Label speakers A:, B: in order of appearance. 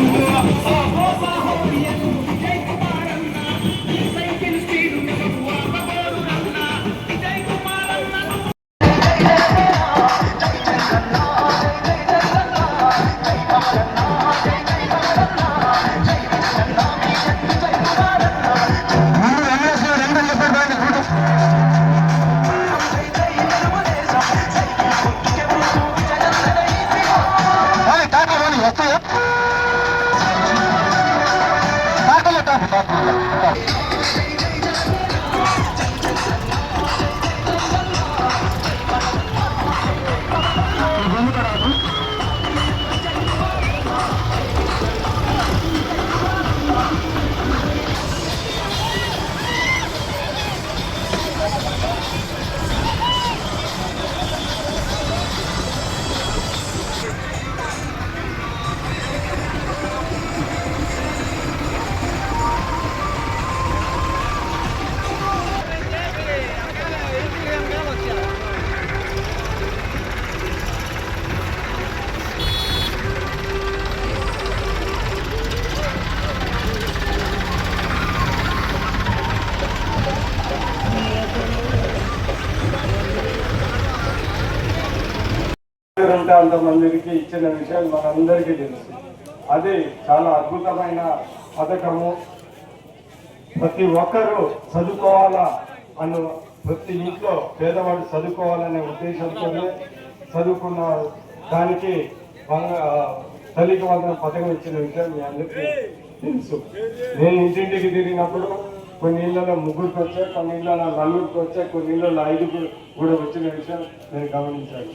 A: Yeah. Yeah. ఉంటే అంతమందికి ఇచ్చిన విషయం మనందరికీ తెలుసు. అది చాలా అద్భుతమైన పథకము. ప్రతి ఒక్కరూ చదువుకోవాలా అన్న ప్రతి ఇంట్లో పేదవాడు చదువుకోవాలనే ఉద్దేశంతోనే చదువుకున్న దానికి తల్లికి వందన పథకం ఇచ్చిన విషయం మీ అందరికీ తెలుసు. నేను ఇంటింటికి తిరిగినప్పుడు కొన్ని ఇళ్ళలో ముగ్గురికి వచ్చాయి కొన్ని ఇళ్ళలో నలుగురికి వచ్చాయి కొన్ని ఇళ్ళలో ఐదుగురు కూడా వచ్చిన విషయం నేను గమనించాను.